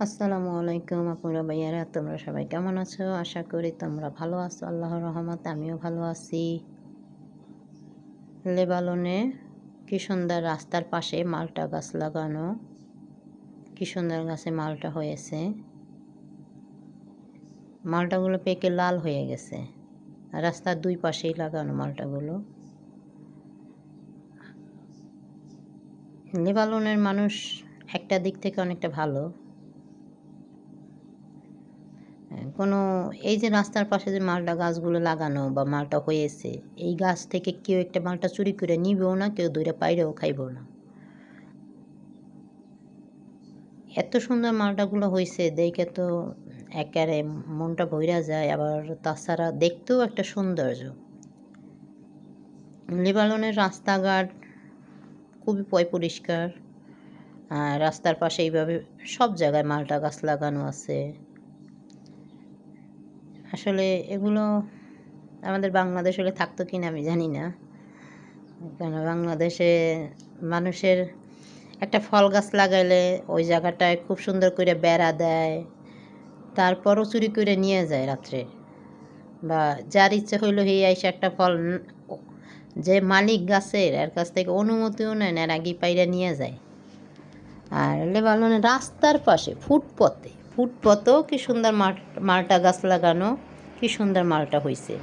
আসসালামু আলাইকুম আপুরা ভাইয়ারা, তোমরা সবাই কেমন আছো? আশা করি তোমরা ভালো আছো, আল্লাহর রহমতে আমিও ভালো আছি। লেবালনে কি সুন্দর রাস্তার পাশে মালটা গাছ লাগানো, কি সুন্দর গাছে মালটা হয়েছে। মালটাগুলো পেকে লাল হয়ে গেছে, রাস্তার দুই পাশেই লাগানো মালটাগুলো। লেবালনের মানুষ একটা দিক থেকে অনেকটা ভালো কোনো এই যে রাস্তার পাশে যে মালটা গাছগুলো লাগানো বা মালটা হয়েছে, এই গাছ থেকে কেউ একটা মালটা চুরি করে নিবেও না, কেউ দূরে পাইরেও খাইবেও না। এত সুন্দর মালটাগুলো হয়েছে দেখে তো একেবারে মনটা ভইরা যায়, আবার তাছাড়া দেখতেও একটা সৌন্দর্য। লেবালনের রাস্তাঘাট খুবই পয় পরিষ্কার রাস্তার পাশে এইভাবে সব জায়গায় মালটা গাছ লাগানো আছে। আসলে এগুলো আমাদের বাংলাদেশ হলে থাকতো কি না আমি জানি না। কেন বাংলাদেশে মানুষের একটা ফল গাছ লাগাইলে ওই জায়গাটায় খুব সুন্দর করে বেড়া দেয়, তারপরও চুরি করে নিয়ে যায় রাত্রে। বা যার ইচ্ছে হইল হে আইসে একটা ফল যে মালিক গাছের, এর কাছ থেকে অনুমতিও নেন এর আগেই পাইরা নিয়ে যায়। আর লেবালনে রাস্তার পাশে, ফুটপথে ফুটপথেও কি সুন্দর মালটা গাছ লাগানো কি সুন্দর মালটা হয়েছে